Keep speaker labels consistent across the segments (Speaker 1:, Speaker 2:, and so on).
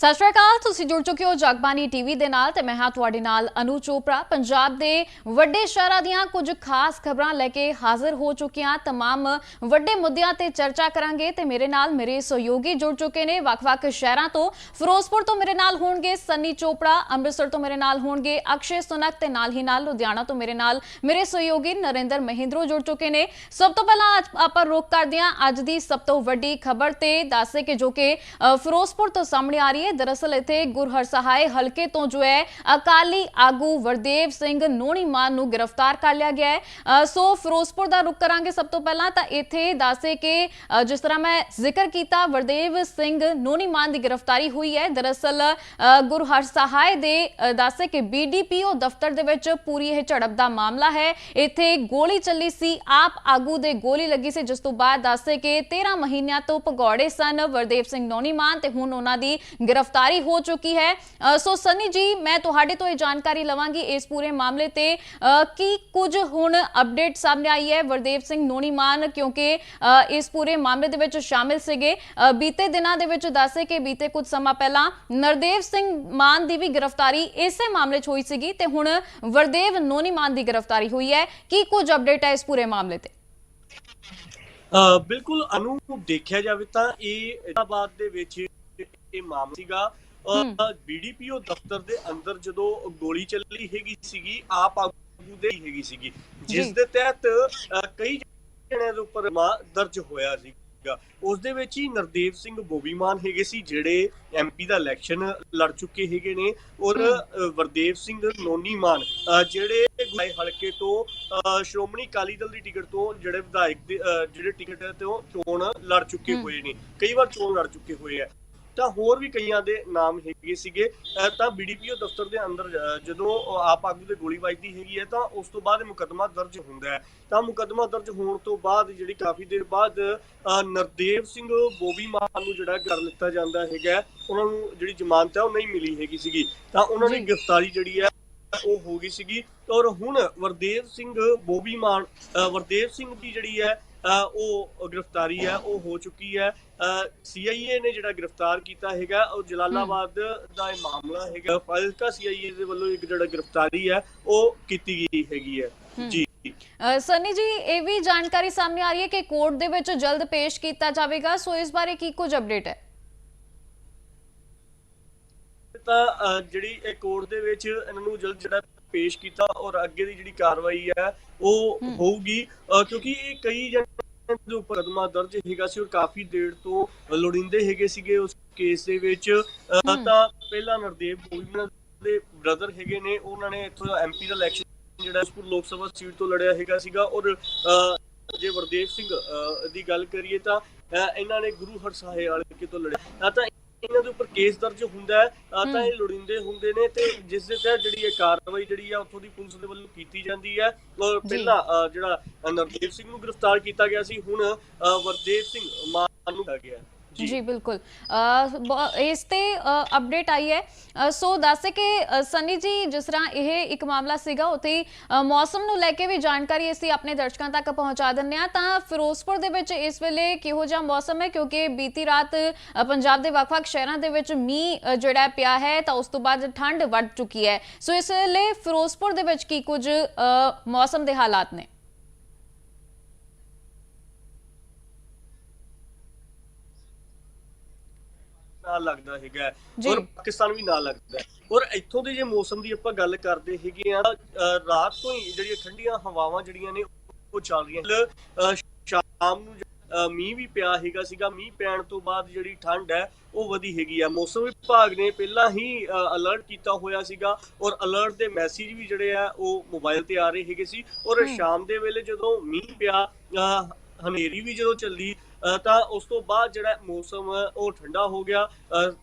Speaker 1: ਸਤਿ ਸ਼੍ਰੀ ਅਕਾਲ ਤੁਸੀਂ ਜੁੜ ਚੁੱਕੇ ਹੋ ਜਗਬਾਨੀ ਟੀਵੀ ਦੇ ਨਾਲ ਤੇ ਮੈਂ ਹਾਂ ਤੁਹਾਡੇ ਨਾਲ ਅਨੂ ਚੋਪੜਾ ਪੰਜਾਬ ਦੇ ਵੱਡੇ ਸ਼ਹਿਰਾਂ ਦੀਆਂ ਕੁਝ ਖਾਸ ਖਬਰਾਂ ਲੈ ਕੇ ਹਾਜ਼ਰ ਹੋ ਚੁੱਕੇ ਹਾਂ तमाम ਵੱਡੇ ਮੁੱਦਿਆਂ ਤੇ ਚਰਚਾ ਕਰਾਂਗੇ ਤੇ ਮੇਰੇ ਨਾਲ ਮੇਰੇ ਸਹਿਯੋਗੀ ਜੁੜ ਚੁੱਕੇ ਨੇ ਵੱਖ-ਵੱਖ ਸ਼ਹਿਰਾਂ ਤੋਂ ਫਿਰੋਜ਼ਪੁਰ ਤੋਂ ਮੇਰੇ ਨਾਲ ਹੋਣਗੇ ਸੰਨੀ ਚੋਪੜਾ ਅੰਮ੍ਰਿਤਸਰ ਤੋਂ ਮੇਰੇ ਨਾਲ ਹੋਣਗੇ ਅਕਸ਼ੇ ਸੁਨਕ ਤੇ ਨਾਲ ਹੀ ਨਾਲ ਲੁਧਿਆਣਾ ਤੋਂ ਮੇਰੇ ਨਾਲ ਮੇਰੇ ਸਹਿਯੋਗੀ ਨਰਿੰਦਰ ਮਹਿੰਦਰੋ ਜੁੜ ਚੁੱਕੇ ਨੇ ਸਭ ਤੋਂ ਪਹਿਲਾਂ ਅੱਜ ਆਪਾਂ ਰੁਕ ਕਰਦੇ ਹਾਂ ਅੱਜ ਦੀ ਸਭ ਤੋਂ ਵੱਡੀ ਖਬਰ ਤੇ ਦੱਸੇ ਕਿ ਜੋ ਕਿ ਅ, ਫਿਰੋਜ਼ਪੁਰ ਤੋਂ ਸਾਹਮਣੇ ਆ ਰਹੀ ਹੈ ਦਰਅਸਲ ਇੱਥੇ ਗੁਰਹਰ ਸਹਾਇ ਹਲਕੇ ਤੋਂ ਜੋ ਹੈ ਅਕਾਲੀ ਆਗੂ ਵਰਦੇਵ ਸਿੰਘ ਨੋਣੀ ਮਾਨ ਨੂੰ ਗ੍ਰਿਫਤਾਰ ਕਰ ਲਿਆ ਗਿਆ ਹੈ ਸੋ ਫਿਰੋਜ਼ਪੁਰ ਦਾ ਰੁਕ ਕਰਾਂਗੇ ਸਭ ਤੋਂ ਪਹਿਲਾਂ ਤਾਂ ਇੱਥੇ ਦੱਸੇ ਕਿ ਜਿਸ ਤਰ੍ਹਾਂ ਮੈਂ ਜ਼ਿਕਰ ਕੀਤਾ ਵਰਦੇਵ ਸਿੰਘ ਨੋਣੀਮਾਨ ਦੀ ਗ੍ਰਿਫਤਾਰੀ ਹੋਈ ਹੈ ਦਰਅਸਲ ਅ, ਸਹਾਇ ਦੇ ਦੱਸੇ ਕਿ ਬੀਡੀਪੀਓ ਦਫ਼ਤਰ ਦੇ ਵਿੱਚ ਪੂਰੀ ਇਹ ਝੜਪ ਦਾ ਮਾਮਲਾ ਹੈ ਇੱਥੇ ਗੋਲੀ ਚੱਲੀ ਸੀ ਆਪ ਆਗੂ ਦੇ ਗੋਲੀ ਲੱਗੀ ਸੀ ਜਿਸ ਤੋਂ ਬਾਅਦ ਦੱਸੇ ਕਿ 13 ਮਹੀਨਿਆਂ ਤੋਂ ਭਗੌੜੇ ਸਨ ਵਰਦੇਵ ਸਿੰਘ ਨੋਨੀਮਾਨ ਤੇ ਹੁਣ ਉਹਨਾਂ ਦੀ ਗ੍ਰਿਫਤਾਰੀ ਹੋ ਚੁੱਕੀ ਹੈ। ਸੋ ਸਨੀ ਜੀ ਮੈਂ ਤੁਹਾਡੇ ਤੋਂ ਇਹ ਜਾਣਕਾਰੀ ਲਵਾਂਗੀ ਇਸ ਪੂਰੇ ਮਾਮਲੇ ਤੇ। ਕੀ ਕੁਝ ਹੁਣ ਅਪਡੇਟ ਸਾਹਮਣੇ ਆਈ ਹੈ ਵਰਦੇਵ ਸਿੰਘ ਨੋਨੀਮਾਨ ਕਿਉਂਕਿ ਇਸ ਪੂਰੇ ਮਾਮਲੇ ਦੇ ਵਿੱਚ ਸ਼ਾਮਿਲ ਸੀਗੇ। ਬੀਤੇ ਦਿਨਾਂ ਦੇ ਵਿੱਚ ਦੱਸੇ ਕਿ ਬੀਤੇ ਕੁਝ ਸਮਾਂ ਪਹਿਲਾਂ ਨਰਦੇਵ ਸਿੰਘ ਮਾਨ ਦੀ ਵੀ ਗ੍ਰਿਫਤਾਰੀ ਇਸੇ ਮਾਮਲੇ 'ਚ ਹੋਈ ਸੀਗੀ ਤੇ ਹੁਣ ਵਰਦੇਵ ਨੋਨੀਮਾਨ ਦੀ ਗ੍ਰਿਫਤਾਰੀ ਹੋਈ ਹੈ। ਕੀ ਕੁਝ ਅਪਡੇਟ ਹੈ ਇਸ ਪੂਰੇ ਮਾਮਲੇ ਤੇ?
Speaker 2: ਅ, ਬਿਲਕੁਲ ਅਨੂ ਦੇਖਿਆ ਜਾਵੇ ਤਾਂ ਇਹ ਇਲਾਹਾਬਾਦ ਦੇ ਵਿੱਚ ਇਹ ਮਾਮਲਾ ਸੀਗਾ ਬੀਡੀਪੀਓ ਦਫ਼ਤਰ ਦੇ ਅੰਦਰ ਜਦੋਂ ਗੋਲੀ ਚੱਲੀ ਹੈਗੀ ਸੀਗੀ ਆਪ ਆਗੂ ਦੇ ਹੈਗੀ ਸੀਗੀ ਜਿਸ। ਦੇ ਤਹਿਤ ਕਈ ਜਣਿਆਂ ਦੇ ਉੱਪਰ ਮਾ ਦਰਜ ਹੋਇਆ ਸੀਗਾ। ਉਸ ਦੇ ਵਿੱਚ ਹੀ ਨਰਦੇਵ ਸਿੰਘ ਬੋਬੀਮਾਨ ਹੈਗੇ ਸੀ ਜਿਹੜੇ ਐਮਪੀ ਦਾ ਇਲੈਕਸ਼ਨ ਲੜ ਚੁੱਕੇ ਹੈਗੇ ਨੇ ਔਰ ਵਰਦੇਵ ਸਿੰਘ ਨੋਨੀਮਾਨ ਜਿਹੜੇ ਗੁਆਈ ਹਲਕੇ ਤੋਂ ਸ਼੍ਰੋਮਣੀ ਅਕਾਲੀ ਦਲ ਦੀ ਟਿਕਟ ਤੋਂ ਜਿਹੜੇ ਵਿਧਾਇਕ ਦੇ ਜਿਹੜੇ ਟਿਕਟ ਤੋਂ ਚੋਣ ਲੜ ਚੁੱਕੇ। ਹੋਏ ਨੇ। ਕਈ ਵਾਰ ਚੋਣ ਲੜ ਚੁੱਕੇ ਹੋਏ ਆ। ਤਾਂ ਹੋਰ ਵੀ ਕਈਆਂ ਦੇ ਨਾਮ ਹੈਗੇ ਸੀਗੇ। ਤਾਂ ਬੀਡੀਪੀਓ ਦਫ਼ਤਰ ਦੇ ਅੰਦਰ ਜਦੋਂ ਆਪ ਆਗੂ ਦੇ ਗੋਲੀ ਵੱਜਦੀ ਹੈਗੀ ਹੈ ਤਾਂ ਉਸ ਤੋਂ ਬਾਅਦ ਮੁਕੱਦਮਾ ਦਰਜ ਹੁੰਦਾ ਹੈ। ਤਾਂ ਮੁਕੱਦਮਾ ਦਰਜ ਹੋਣ ਤੋਂ ਬਾਅਦ ਜਿਹੜੀ ਕਾਫੀ ਦੇਰ ਬਾਅਦ ਨਰਦੇਵ ਸਿੰਘ ਬੋਬੀ ਮਾਨ ਨੂੰ ਜਿਹੜਾ ਕਰ ਲਿੱਤਾ ਜਾਂਦਾ ਹੈਗਾ ਉਹਨਾਂ ਨੂੰ ਜਿਹੜੀ ਜ਼ਮਾਨਤ ਹੈ ਉਹ ਨਹੀਂ ਮਿਲੀ ਹੈਗੀ ਸੀਗੀ। ਤਾਂ ਉਹਨਾਂ ਦੀ। ਗ੍ਰਿਫਤਾਰੀ ਜਿਹੜੀ ਹੈ ਉਹ ਹੋ ਗਈ ਸੀਗੀ। ਔਰ ਹੁਣ ਵਰਦੇਵ ਸਿੰਘ ਬੋਬੀ ਮਾਨ ਵਰਦੇਵ ਸਿੰਘ ਦੀ ਜਿਹੜੀ ਹੈ ਉਹ ਗ੍ਰਿਫਤਾਰੀ ਹੈ ਉਹ ਹੋ ਚੁੱਕੀ ਹੈ। ਸੀਆਈਏ ਨੇ ਜਿਹੜਾ ਗ੍ਰਿਫਤਾਰ ਕੀਤਾ ਹੈਗਾ ਉਹ ਜਲਾਲਾਬਾਦ ਦਾ ਇਹ ਮਾਮਲਾ ਹੈਗਾ। ਫਾਜ਼ਿਲਕਾ ਸੀਆਈਏ ਦੇ ਵੱਲੋਂ ਇੱਕ ਜਿਹੜਾ ਗ੍ਰਿਫਤਾਰੀ ਹੈ ਉਹ ਕੀਤੀ ਗਈ ਹੈਗੀ ਹੈ। ਜੀ।
Speaker 1: ਸਨੀ ਜੀ ਇਹ ਵੀ ਜਾਣਕਾਰੀ ਸਾਹਮਣੇ ਆ ਰਹੀ ਹੈ ਕਿ ਕੋਰਟ ਦੇ ਵਿੱਚ ਜਲਦ ਪੇਸ਼ ਕੀਤਾ ਜਾਵੇਗਾ ਸੋ ਇਸ ਬਾਰੇ ਕੀ ਕੁਝ ਅਪਡੇਟ ਹੈ?
Speaker 2: ਤਾਂ ਜਿਹੜੀ ਇਹ ਕੋਰਟ ਦੇ ਵਿੱਚ ਇਹਨਾਂ ਨੂੰ ਜਲਦ ਜਿਹੜਾ ਪੇਸ਼ ਕੀਤਾ ਔਰ ਅੱਗੇ ਦੀ ਜਿਹੜੀ ਕਾਰਵਾਈ ਹੈ ਉਹ। ਹੋਊਗੀ। ਕਿਉਂਕਿ ਇਹ ਕਈ ਦੇ ਉੱਪਰ ਕਦਮਾ ਦਰਜ ਹੈਗਾ ਸੀ ਔਰ ਕਾਫੀ ਦੇਰ ਤੋਂ ਲੋੜਿੰਦੇ ਹੈਗੇ ਸੀਗੇ ਉਸ ਕੇਸ ਦੇ ਵਿੱਚ। ਤਾਂ ਪਹਿਲਾਂ ਨਰਦੇਵ ਗੋਬਿੰਦ ਦੇ ਬ੍ਰਦਰ ਹੈਗੇ ਨੇ ਉਹਨਾਂ ਨੇ ਇੱਥੋਂ ਐਮਪੀ ਦਾ ਇਲੈਕਸ਼ਨ ਜਿਹੜਾ ਉਸਪੁਰ ਲੋਕ ਸਭਾ ਸੀਟ ਤੋਂ ਲੜਿਆ ਹੈਗਾ ਸੀਗਾ ਔਰ ਜੇ ਵਰਦੇਵ ਸਿੰਘ ਦੀ ਗੱਲ ਕਰੀਏ ਤਾਂ ਇਹਨਾਂ ਨੇ ਗੁਰੂ ਹਰਸਾਏ ਵਾਲੇ ਤੋਂ ਲੜਿਆ ਤਾਂ ਇਹਨਾਂ ਦੇ ਉੱਪਰ ਕੇਸ ਦਰਜ ਹੁੰਦਾ ਹੈ ਤਾਂ ਇਹ ਲੋੜਿੰਦੇ ਹੁੰਦੇ ਨੇ ਤੇ ਜਿਸ ਦੇ ਤਹਿਤ ਜਿਹੜੀ ਇਹ ਕਾਰਵਾਈ ਜਿਹੜੀ ਆ ਉੱਥੋਂ ਦੀ ਪੁਲਿਸ ਦੇ ਵੱਲੋਂ ਕੀਤੀ ਜਾਂਦੀ ਹੈ ਔਰ। ਪਹਿਲਾਂ ਜਿਹੜਾ ਨਰਦੇਵ ਸਿੰਘ ਨੂੰ ਗ੍ਰਿਫਤਾਰ ਕੀਤਾ ਗਿਆ ਸੀ ਹੁਣ ਵਰਦੇਵ ਸਿੰਘ ਮਾਨ ਨੂੰ ਕੀਤਾ ਗਿਆ।
Speaker 1: ਜੀ। ਬਿਲਕੁਲ। ਬ- ਇਸ ਤੇ ਅਪਡੇਟ ਆਈ ਹੈ। ਅ, ਸੋ ਦੱਸੇ ਕਿ ਅ, ਸਨੀ ਜੀ ਜਿਸ ਤਰ੍ਹਾਂ ਇਹ ਇੱਕ ਮਾਮਲਾ ਸੀਗਾ ਉੱਥੇ ਮੌਸਮ ਨੂੰ ਲੈ ਕੇ ਵੀ ਜਾਣਕਾਰੀ ਅਸੀਂ ਆਪਣੇ ਦਰਸ਼ਕਾਂ ਤੱਕ ਪਹੁੰਚਾ ਦਿੰਨੇ ਆ ਤਾਂ ਫਿਰੋਜ਼ਪੁਰ ਦੇ ਵਿੱਚ ਇਸ ਵੇਲੇ ਕਿਹੋ ਜਿਹਾ ਮੌਸਮ ਹੈ? ਕਿਉਂਕਿ ਬੀਤੀ ਰਾਤ ਪੰਜਾਬ ਦੇ ਵੱਖ-ਵੱਖ ਸ਼ਹਿਰਾਂ ਦੇ ਵਿੱਚ ਮੀਂਹ ਜਿਹੜਾ ਪਿਆ ਹੈ ਤਾਂ ਉਸ ਤੋਂ ਬਾਅਦ ਠੰਡ ਵੱਧ ਚੁੱਕੀ ਹੈ। ਸੋ ਇਸ ਵੇਲੇ ਫਿਰੋਜ਼ਪੁਰ ਦੇ ਵਿੱਚ ਕੀ ਕੁਝ ਮੌਸਮ ਦੇ ਹਾਲਾਤ ਨੇ?
Speaker 2: ਨਾਲ ਲੱਗਦਾ ਹੈਗਾ। ਔਰ ਪਾਕਿਸਤਾਨ ਵੀ ਨਾਲ ਲੱਗਦਾ। ਔਰ ਇੱਥੋਂ ਦੇ ਜੇ ਮੌਸਮ ਦੀ ਆਪਾਂ ਗੱਲ ਕਰਦੇ ਹੈਗੇ ਆ ਰਾਤ ਤੋਂ ਹੀ ਜਿਹੜੀਆਂ ਠੰਡੀਆਂ ਹਵਾਵਾਂ ਜਿਹੜੀਆਂ ਨੇ ਉਹ ਚੱਲ ਰਹੀਆਂ ਸ਼ਾਮ ਨੂੰ ਮੀਂਹ ਵੀ ਪਿਆ ਹੈਗਾ ਸੀਗਾ ਮੀਂਹ ਪੈਣ ਤੋਂ ਬਾਅਦ ਜਿਹੜੀ ਠੰਡ ਹੈ ਉਹ ਵਧੀ ਹੈਗੀ ਆ ਮੌਸਮ ਵਿਭਾਗ ਨੇ ਪਹਿਲਾਂ ਹੀ ਅਲਰਟ ਕੀਤਾ ਹੋਇਆ ਸੀਗਾ ਔਰ ਅਲਰਟ ਦੇ ਮੈਸੇਜ ਵੀ ਜਿਹੜੇ ਆ ਉਹ ਮੋਬਾਈਲ ਤੇ ਆ ਰਹੇ ਹੈਗੇ ਸੀ ਔਰ। ਸ਼ਾਮ ਦੇ ਵੇਲੇ ਜਦੋਂ ਮੀਂਹ ਪਿਆ ਹਨੇਰੀ ਵੀ ਜਦੋਂ ਚੱਲੀ ਤਾਂ ਉਸ ਤੋਂ ਬਾਅਦ ਜਿਹੜਾ ਮੌਸਮ ਉਹ ਠੰਡਾ ਹੋ ਗਿਆ।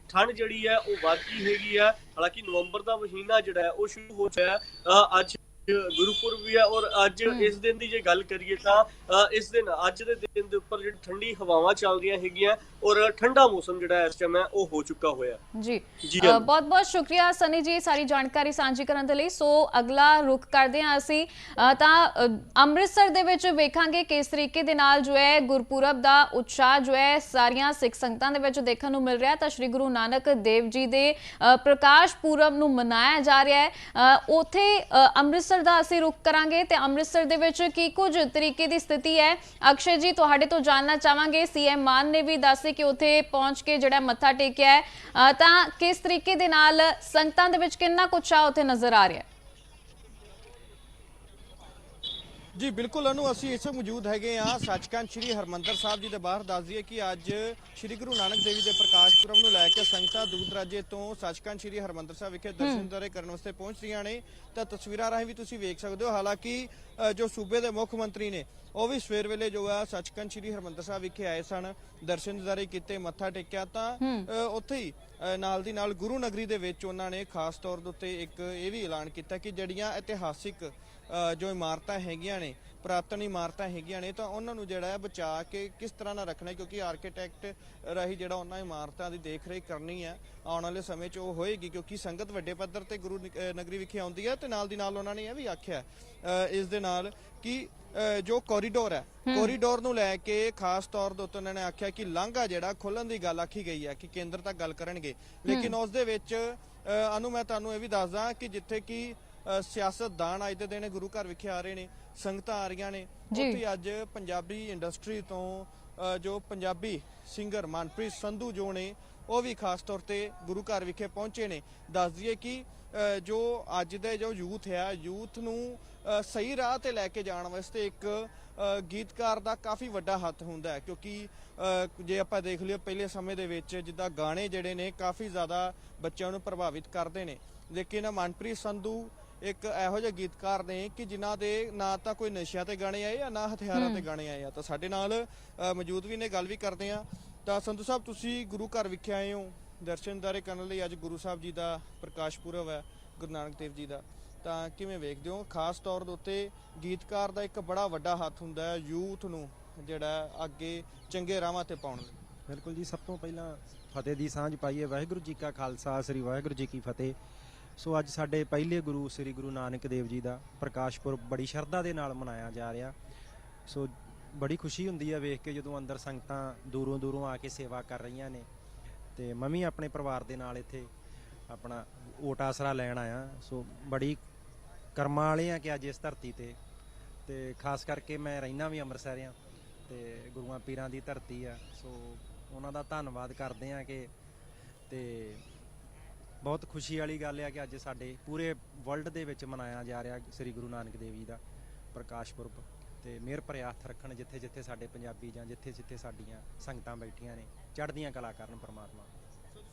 Speaker 2: ਠੰਡ ਜਿਹੜੀ ਹੈ, ਉਹ ਵੱਧ ਗਈ ਹੈਗੀ ਹੈ। ਹਾਲਾਂਕਿ ਨਵੰਬਰ ਦਾ ਮਹੀਨਾ ਜਿਹੜਾ ਹੈ, ਉਹ ਸ਼ੁਰੂ ਹੋ ਚੁੱਕਾ ਅੱਜ ਗੁਰਪੁਰਬ ਵੀ ਹੈ ਔਰ ਅੱਜ ਇਸ ਦਿਨ ਦੀ ਜੇ ਗੱਲ ਕਰੀਏ ਤਾਂ ਇਸ ਦਿਨ ਅੱਜ ਦੇ ਦਿਨ ਦੇ ਉੱਪਰ ਜਿਹੜੀ ਠੰਡੀ ਹਵਾਵਾਂ ਚੱਲ ਰਹੀਆਂ ਹੈਗੀਆਂ ਔਰ ਠੰਡਾ ਮੌਸਮ ਜਿਹੜਾ ਇਸ ਟਾਈਮ ਹੈ ਉਹ ਹੋ ਚੁੱਕਾ ਹੋਇਆ।
Speaker 1: ਜੀ। ਅ, ਬਹੁਤ-ਬਹੁਤ ਸ਼ੁਕਰੀਆ ਸਨੀ ਜੀ ਸਾਰੀ ਜਾਣਕਾਰੀ ਸਾਂਝੀ ਕਰਨ ਦੇ ਲਈ। ਸੋ ਅਗਲਾ ਰੁਖ ਕਰਦੇ ਹਾਂ ਅਸੀਂ। ਤਾਂ ਅੰਮ੍ਰਿਤਸਰ ਦੇ ਵਿੱਚ ਵੇਖਾਂਗੇ ਕਿਸ ਤਰੀਕੇ ਦੇ ਨਾਲ ਜੋ ਹੈ ਗੁਰਪੁਰਬ ਦਾ ਉਤਸ਼ਾਹ ਜੋ ਹੈ ਸਾਰੀਆਂ ਸਿੱਖ ਸੰਗਤਾਂ ਦੇ ਵਿੱਚ ਦੇਖਣ ਨੂੰ ਮਿਲ ਰਿਹਾ ਤਾਂ ਸ੍ਰੀ ਗੁਰੂ ਨਾਨਕ ਦੇਵ ਜੀ ਦੇ ਪ੍ਰਕਾਸ਼ ਪੁਰਬ ਨੂੰ ਮਨਾਇਆ ਜਾ ਰਿਹਾ ਹੈ। ਉੱਥੇ ਅ, ਅੰਮ੍ਰਿਤਸਰ ਦਾ ਅਸੀਂ ਰੁਖ ਕਰਾਂਗੇ ਤੇ ਅੰਮ੍ਰਿਤਸਰ ਦੇ ਵਿੱਚ ਕੀ ਕੁਝ ਤਰੀਕੇ ਦੀ ਸਥਿਤੀ ਹੈ? ਅਕਸ਼ੇ ਜੀ ਤੁਹਾਡੇ ਤੋਂ ਜਾਣਨਾ ਚਾਹਾਂਗੇ। ਸੀਐਮ ਮਾਨ ਨੇ ਵੀ ਦੱਸੇ ਕਿ ਉੱਥੇ ਪਹੁੰਚ ਕੇ ਜਿਹੜਾ ਮੱਥਾ ਟੇਕਿਆ ਹੈ। ਅ, ਤਾਂ ਕਿਸ ਤਰੀਕੇ ਦੇ ਨਾਲ ਸੰਗਤਾਂ ਦੇ ਵਿੱਚ ਕਿੰਨਾ ਕੁ ਉਤਸ਼ਾਹ ਉੱਥੇ ਨਜ਼ਰ ਆ ਰਿਹਾ ਹੈ?
Speaker 3: ਜੀ ਬਿਲਕੁਲ ਅਨੂ ਅਸੀਂ ਇਸ ਵਕਤ ਮੌਜੂਦ ਹੈਗੇ ਆ ਸੱਚਖੰਡ ਸ੍ਰੀ ਹਰਮੰਦਰ ਸਾਹਿਬ ਜੀ ਦੇ ਬਾਹਰ ਦੱਸ ਦਈਏ ਕਿ ਅੱਜ ਸ੍ਰੀ ਗੁਰੂ ਨਾਨਕ ਦੇਵ ਜੀ ਦੇ ਪ੍ਰਕਾਸ਼ ਪੁਰਬ ਨੂੰ ਲੈ ਕੇ ਸੰਗਤਾਂ ਦੂਰ ਦਰਾਜੇ ਤੋਂ ਸੱਚਖੰਡ ਸ੍ਰੀ ਹਰਮੰਦਰ ਸਾਹਿਬ ਵਿਖੇ ਦਰਸ਼ਨ ਦਰੇ ਕਰਨ ਵਾਸਤੇ ਪਹੁੰਚ ਰਹੀਆਂ ਨੇ। ਤਾਂ ਤਸਵੀਰਾਂ ਰਾਹੀਂ ਵੀ ਤੁਸੀਂ ਵੇਖ ਸਕਦੇ ਹੋ। ਹਾਲਾਂਕਿ ਜੋ ਸੂਬੇ ਦੇ ਮੁੱਖ ਮੰਤਰੀ ਨੇ ਉਹ ਵੀ ਸਵੇਰ ਵੇਲੇ ਜੋ ਆ ਸੱਚਖੰਡ ਸ੍ਰੀ ਹਰਮੰਦਰ ਸਾਹਿਬ ਵਿਖੇ ਆਏ ਸਨ ਦਰਸ਼ਨ ਦਿਦਾਰੇ ਕੀਤੇ ਮੱਥਾ ਟੇਕਿਆ ਤਾਂ ਉੱਥੇ ਹੀ ਨਾਲ ਦੀ ਨਾਲ ਗੁਰੂ ਨਗਰੀ ਦੇ ਵਿੱਚ ਉਹਨਾਂ ਨੇ ਖਾਸ ਤੌਰ ਦੇ ਉੱਤੇ ਇੱਕ ਇਹ ਵੀ ਐਲਾਨ ਕੀਤਾ ਕਿ ਜਿਹੜੀਆਂ ਇਤਿਹਾਸਿਕ ਜੋ ਇਮਾਰਤਾਂ ਹੈਗੀਆਂ ਨੇ ਪੁਰਾਤਨ ਇਮਾਰਤਾਂ ਹੈਗੀਆਂ ਨੇ ਤਾਂ ਉਹਨਾਂ ਨੂੰ ਜਿਹੜਾ ਹੈ ਬਚਾ ਕੇ ਕਿਸ ਤਰ੍ਹਾਂ ਨਾਲ ਰੱਖਣਾ ਕਿਉਂਕਿ ਆਰਕੀਟੈਕਟ ਰਾਹੀਂ ਜਿਹੜਾ ਉਹਨਾਂ ਇਮਾਰਤਾਂ ਦੀ ਦੇਖ ਰੇਖ ਕਰਨੀ ਹੈ ਆਉਣ ਵਾਲੇ ਸਮੇਂ 'ਚ ਉਹ ਹੋਏਗੀ ਕਿਉਂਕਿ ਸੰਗਤ ਵੱਡੇ ਪੱਧਰ ਤੇ ਗੁਰੂ ਨਗਰੀ ਵਿਖੇ ਆਉਂਦੀ ਹੈ ਤੇ ਨਾਲ ਦੀ ਨਾਲ ਉਹਨਾਂ ਨੇ ਇਹ ਵੀ ਆਖਿਆ ਇਸ ਦੇ ਨਾਲ ਕਿ ਜੋ ਕੋਰੀਡੋਰ ਹੈ ਕੋਰੀਡੋਰ ਨੂੰ ਲੈ ਕੇ ਖਾਸ ਤੌਰ ਦੇ ਉੱਤੇ ਉਹਨਾਂ ਨੇ ਆਖਿਆ ਕਿ ਲਾਂਘਾ ਜਿਹੜਾ ਖੋਲਣ ਦੀ ਗੱਲ ਆਖੀ ਗਈ ਹੈ ਕਿ ਕੇਂਦਰ ਤੱਕ ਗੱਲ ਕਰਨਗੇ। ਲੇਕਿਨ ਉਸ ਦੇ ਵਿੱਚ ਅਨੂ ਮੈਂ ਤੁਹਾਨੂੰ ਇਹ ਵੀ ਦੱਸਦਾ ਕਿ ਜਿੱਥੇ ਕਿ ਸਿਆਸਤਦਾਨ ਅੱਜ ਦੇ ਦਿਨ ਗੁਰੂ ਘਰ ਵਿਖੇ ਆ ਰਹੇ ਨੇ ਸੰਗਤਾਂ ਆ ਰਹੀਆਂ ਨੇ। ਉੱਥੇ ਅੱਜ ਪੰਜਾਬੀ ਇੰਡਸਟਰੀ ਤੋਂ ਜੋ ਪੰਜਾਬੀ ਸਿੰਗਰ ਮਨਪ੍ਰੀਤ ਸੰਧੂ ਜੋ ਨੇ ਉਹ ਵੀ ਖਾਸ ਤੌਰ ਤੇ ਗੁਰੂ ਘਰ ਵਿਖੇ ਪਹੁੰਚੇ ਨੇ। ਦੱਸ ਦਈਏ ਕਿ ਜੋ ਅੱਜ ਦੇ ਜੋ ਯੂਥ ਹੈ ਯੂਥ ਨੂੰ ਸਹੀ ਰਾਹ ਤੇ ਲੈ ਕੇ ਜਾਣ ਵਾਸਤੇ ਇੱਕ ਗੀਤਕਾਰ ਦਾ ਕਾਫੀ ਵੱਡਾ ਹੱਥ ਹੁੰਦਾ ਹੈ। ਕਿਉਂਕਿ ਜੇ ਆਪਾਂ ਦੇਖ ਲਈਏ ਪਹਿਲੇ ਸਮੇਂ ਦੇ ਵਿੱਚ ਜਿੱਦਾਂ ਗਾਣੇ ਜਿਹੜੇ ਨੇ ਕਾਫੀ ਜ਼ਿਆਦਾ ਬੱਚਿਆਂ ਨੂੰ ਪ੍ਰਭਾਵਿਤ ਕਰਦੇ ਨੇ। ਲੇਕਿਨ ਮਨਪ੍ਰੀਤ ਸੰਧੂ ਇੱਕ ਇਹੋ ਜਿਹੇ ਗੀਤਕਾਰ ਨੇ ਕਿ ਜਿਨ੍ਹਾਂ ਦੇ ਨਾ ਤਾਂ ਕੋਈ ਨਸ਼ਿਆਂ ਤੇ ਗਾਣੇ ਆਏ ਆ ਨਾ ਹਥਿਆਰਾਂ ਤੇ ਗਾਣੇ ਆਏ ਆ। ਤਾਂ ਸਾਡੇ ਨਾਲ ਮੌਜੂਦ ਵੀ ਨੇ ਗੱਲ ਵੀ ਕਰਦੇ ਆ। ਤਾਂ ਸੰਧੂ ਸਾਹਿਬ ਤੁਸੀਂ ਗੁਰੂ ਘਰ ਵਿਖੇ ਆਏ ਹੋ। ਦਰਸ਼ਨਦਾਰੇ ਕਰਨ ਲਈ ਅੱਜ ਗੁਰੂ ਸਾਹਿਬ ਜੀ ਦਾ ਪ੍ਰਕਾਸ਼ ਪੁਰਬ ਹੈ ਗੁਰੂ ਨਾਨਕ ਦੇਵ ਜੀ ਦਾ। ਤਾਂ ਕਿਵੇਂ ਵੇਖਦੇ ਹੋ? ਖਾਸ ਤੌਰ ਦੇ ਉੱਤੇ ਗੀਤਕਾਰ ਦਾ ਇੱਕ ਬੜਾ ਵੱਡਾ ਹੱਥ ਹੁੰਦਾ ਹੈ ਯੂਥ ਨੂੰ ਜਿਹੜਾ ਅੱਗੇ ਚੰਗੇ ਰਾਹਾਂ ਤੇ ਪਾਉਣ ਲਈ।
Speaker 4: ਬਿਲਕੁਲ ਜੀ ਸਭ ਤੋਂ ਪਹਿਲਾਂ ਫਤਿਹ ਦੀ ਸਾਂਝ ਪਾਈਏ। ਵਾਹਿਗੁਰੂ ਜੀ ਕਾ ਖਾਲਸਾ ਸ੍ਰੀ ਵਾਹਿਗੁਰੂ ਜੀ ਕੀ ਫਤਿਹ। ਸੋ ਅੱਜ ਸਾਡੇ ਪਹਿਲੇ ਗੁਰੂ ਸ੍ਰੀ ਗੁਰੂ ਨਾਨਕ ਦੇਵ ਜੀ ਦਾ ਪ੍ਰਕਾਸ਼ ਪੁਰਬ ਬੜੀ ਸ਼ਰਧਾ ਦੇ ਨਾਲ ਮਨਾਇਆ ਜਾ ਰਿਹਾ। ਸੋ ਬੜੀ ਖੁਸ਼ੀ ਹੁੰਦੀ ਆ ਵੇਖ ਕੇ ਜਦੋਂ ਅੰਦਰ ਸੰਗਤਾਂ ਦੂਰੋਂ ਦੂਰੋਂ ਆ ਕੇ ਸੇਵਾ ਕਰ ਰਹੀਆਂ ਨੇ। ਤੇ ਮੈਂ ਵੀ ਆਪਣੇ ਪਰਿਵਾਰ ਦੇ ਨਾਲ ਇੱਥੇ ਆਪਣਾ ਓਟ ਆਸਰਾ ਲੈਣ ਆਇਆ। ਸੋ ਬੜੀ ਕਰਮਾਂ ਵਾਲੇ ਆ ਕਿ ਅੱਜ ਇਸ ਧਰਤੀ ਤੇ। ਤੇ ਖਾਸ ਕਰਕੇ ਮੈਂ ਰਹਿਣਾ ਵੀ ਅੰਮ੍ਰਿਤਸਰ ਆ ਤੇ ਗੁਰੂਆਂ ਪੀਰਾਂ ਦੀ ਧਰਤੀ ਆ। ਸੋ ਉਹਨਾਂ ਦਾ ਧੰਨਵਾਦ ਕਰਦੇ ਆ ਕਿ ਤੇ ਬਹੁਤ ਖੁਸ਼ੀ ਵਾਲੀ ਗੱਲ ਹੈ ਕਿ ਅੱਜ ਸਾਡੇ ਪੂਰੇ ਵਰਲਡ ਦੇ ਵਿੱਚ ਮਨਾਇਆ ਜਾ ਰਿਹਾ ਸ੍ਰੀ ਗੁਰੂ ਨਾਨਕ ਦੇਵ ਜੀ ਦਾ ਪ੍ਰਕਾਸ਼ ਪੁਰਬ। ਤੇ ਮਿਹਰ ਭਰਿਆ ਹੱਥ ਰੱਖਣ ਜਿੱਥੇ ਜਿੱਥੇ ਸਾਡੇ ਪੰਜਾਬੀ ਜਾਂ ਜਿੱਥੇ ਜਿੱਥੇ ਸਾਡੀਆਂ ਸੰਗਤਾਂ ਬੈਠੀਆਂ ਨੇ, ਚੜ੍ਹਦੀਆਂ ਕਲਾ ਕਰਨ ਪਰਮਾਤਮਾ।